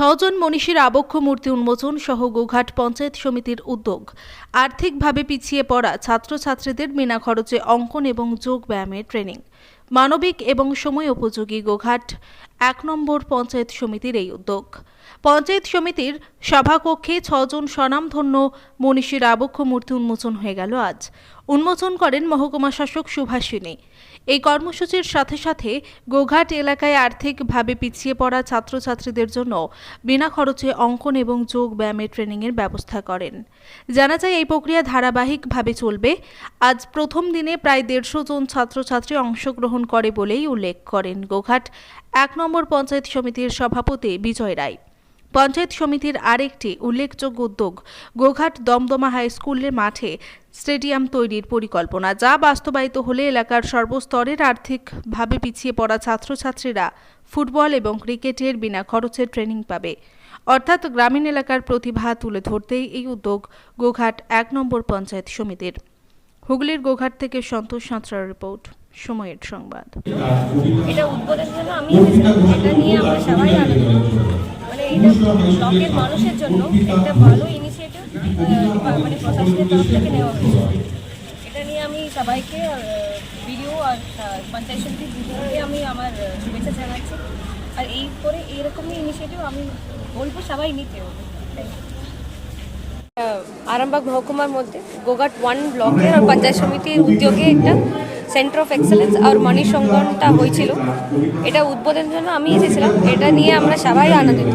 ছজন মনীষীর আবক্ষ মূর্তি উন্মোচন সহ গোঘাট পঞ্চায়েত সমিতির উদ্যোগ। আর্থিকভাবে পিছিয়ে পড়া ছাত্রছাত্রীদের বিনা খরচে অঙ্কন এবং যোগ ব্যায়ামের ট্রেনিং। মানবিক এবং সময় উপযোগী গোঘাট, এক নম্বর পঞ্চায়েত সমিতির এই উদ্যোগ। পঞ্চায়েত সমিতির সভাকক্ষে ছজন স্বনামধন্য মনীষীর আবক্ষ মূর্তি উন্মোচন হয়ে গেল আজ। উন্মোচন করেন মহকুমা শাসক সুভাষিনী। এই কর্মসূচির সাথে সাথে গোঘাট এলাকায় আর্থিকভাবে পিছিয়ে পড়া ছাত্রছাত্রীদের জন্য বিনা খরচে অঙ্কন এবং যোগ ব্যায়ামের ট্রেনিংয়ের ব্যবস্থা করেন। জানা যায়, এই প্রক্রিয়া ধারাবাহিকভাবে চলবে। আজ প্রথম দিনে প্রায় দেড়শো জন ছাত্রছাত্রী অংশগ্রহণ করে বলেই উল্লেখ করেন গোঘাট। এক নম্বর পঞ্চায়েত সমিতির সভাপতি বিজয় রায়। পঞ্চায়েত সমিতির আরেকটি উল্লেখযোগ্য উদ্যোগ গোঘাট দমদমা হাই স্কুলের মাঠে স্টেডিয়াম তৈরির পরিকল্পনা, যা বাস্তবায়িত হলে এলাকার সর্বস্তরের আর্থিকভাবে পিছিয়ে পড়া ছাত্রছাত্রীরা ফুটবল এবং ক্রিকেটের বিনা খরচে ট্রেনিং পাবে। অর্থাৎ গ্রামীণ এলাকার প্রতিভা তুলে ধরতেই এই উদ্যোগ গোঘাট এক নম্বর পঞ্চায়েত সমিতির। হুগলির গোঘাট থেকে সন্তোষ সাঁতরার রিপোর্ট। সময়ের সংবাদ। এটা উদ্বোধনের জন্য আমি এটা নিয়ে আমরা সবাই আনন্দিত মানে এটা ব্লকের মানুষের জন্য একটা ভালো ইনিশিয়েটিভ মানে প্রশাসনের তরফ থেকে নেওয়া হয়েছে। এটা নিয়ে আমি সবাইকে ভিডিও আর পঞ্চায়েত সমিতির দুজনকে আমি আমার শুভেচ্ছা জানাচ্ছি। আর এই করে এইরকমই ইনিশিয়েটিভ আমি বলব সবাই নিতে হবে. আরামবাগ মহকুমার মধ্যে গোঘাট ওয়ান ব্লকের আর পঞ্চায়েত সমিতির উদ্যোগে একটা সেন্টার অফ এক্সেলেন্স আর মানি সংগঠনটা হয়েছিল। এটা উদ্বোধনের জন্য আমি এসেছিলাম। এটা নিয়ে আমরা সবাই আনন্দিত।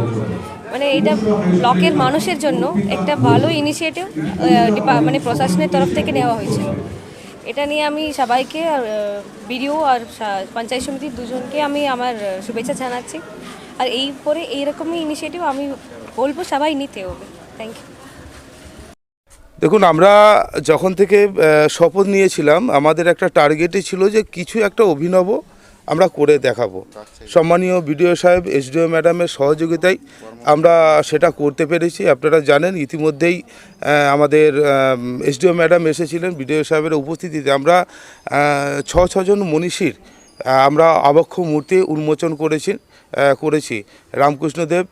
মানে এটা ব্লকের মানুষের জন্য একটা ভালো ইনিশিয়েটিভ মানে প্রশাসনের তরফ থেকে নেওয়া হয়েছিল। এটা নিয়ে আমি সবাইকে বিডিও আর পঞ্চায়েত সমিতির দুজনকে আমি আমার শুভেচ্ছা জানাচ্ছি। আর এই পরে এইরকমই ইনিশিয়েটিভ আমি বলব সবাই নিতে হবে। থ্যাংক ইউ দেখুন, আমরা যখন থেকে শপথ নিয়েছিলাম, আমাদের একটা টার্গেটই ছিল যে কিছু একটা অভিনব আমরা করে দেখাবো। সম্মানীয় বিডিও সাহেব, এসডিও ম্যাডামের সহযোগিতায় আমরা সেটা করতে পেরেছি। আপনারা জানেন, ইতিমধ্যেই আমাদের এসডিও ম্যাডাম এসেছিলেন বিডিও সাহেবের উপস্থিতিতে। আমরা ছ ছজন মনীষীর আমরা আবক্ষ মূর্তি উন্মোচন করেছি করেছি। রামকৃষ্ণদেব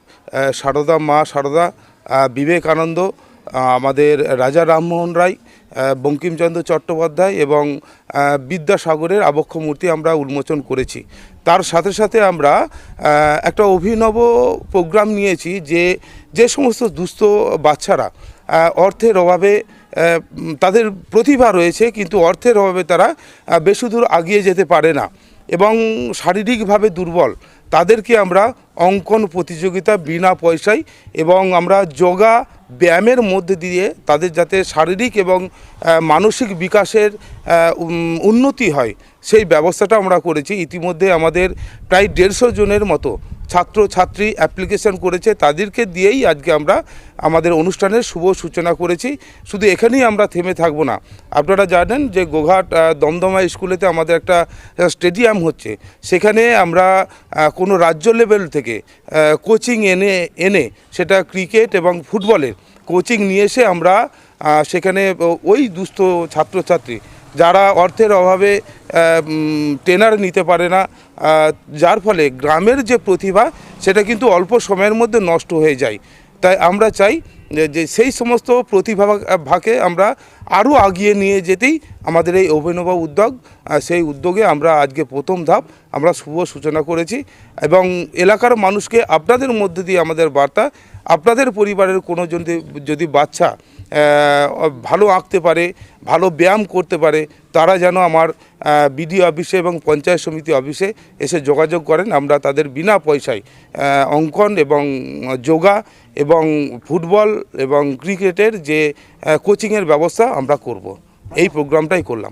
সারদা মা সারদা বিবেকানন্দ আমাদের রাজা রামমোহন রায় বঙ্কিমচন্দ্র চট্টোপাধ্যায় এবং বিদ্যাসাগরের আবক্ষ মূর্তি আমরা উন্মোচন করেছি। তার সাথে সাথে আমরা একটা অভিনব প্রোগ্রাম নিয়েছি যে যে সমস্ত দুস্থ বাচ্চারা অর্থের অভাবে তাদের প্রতিভা রয়েছে, কিন্তু অর্থের অভাবে তারা বেশি দূর আগিয়ে যেতে পারে না এবং শারীরিকভাবে দুর্বল। তাদেরকে আমরা অঙ্কন প্রতিযোগিতা বিনা পয়সায় এবং আমরা যোগা ব্যায়ামের মধ্যে দিয়ে তাদের যাতে শারীরিক এবং মানসিক বিকাশের উন্নতি হয়, সেই ব্যবস্থাটা আমরা করেছি। ইতিমধ্যে আমাদের প্রায় দেড়শো জনের মতো ছাত্র ছাত্রী অ্যাপ্লিকেশন করেছে তাদেরকে দিয়েই আজকে আমরা আমাদের অনুষ্ঠানের শুভ সূচনা করেছি। শুধু এখানেই আমরা থেমে থাকব না। আপনারা জানেন যে গোঘাট দমদমা স্কুলেতে আমাদের একটা স্টেডিয়াম হচ্ছে। সেখানে আমরা কোনো রাজ্য লেভেল থেকে কোচিং এনে এনে সেটা ক্রিকেট এবং ফুটবলের কোচিং নিয়ে এসে আমরা সেখানে ওই দুস্থ ছাত্রছাত্রী যারা অর্থের অভাবে ট্রেনার নিতে পারে না যার ফলে গ্রামের যে প্রতিভা, সেটা কিন্তু অল্প সময়ের মধ্যে নষ্ট হয়ে যায়। তাই আমরা চাই যে- সেই সমস্ত প্রতিভা ভাকে আমরা আরও আগিয়ে নিয়ে যেতেই আমাদের এই অভিনব উদ্যোগ সেই উদ্যোগে আমরা আজকে প্রথম ধাপ, আমরা শুভ সূচনা করেছি এবং এলাকার মানুষকে আপনাদের মধ্যে দিয়ে আমাদের বার্তা, আপনাদের পরিবারের কোনো যদি যদি বাচ্চা ভালো আঁকতে পারে, ভালো ব্যায়াম করতে পারে, তারা যেন আমার বিডিও অফিসে এবং পঞ্চায়েত সমিতি অফিসে এসে যোগাযোগ করেন। আমরা তাদের বিনা পয়সায় অঙ্কন এবং যোগা এবং ফুটবল এবং ক্রিকেটের যে কোচিংয়ের ব্যবস্থা আমরা করব। এই প্রোগ্রামটাই করলাম।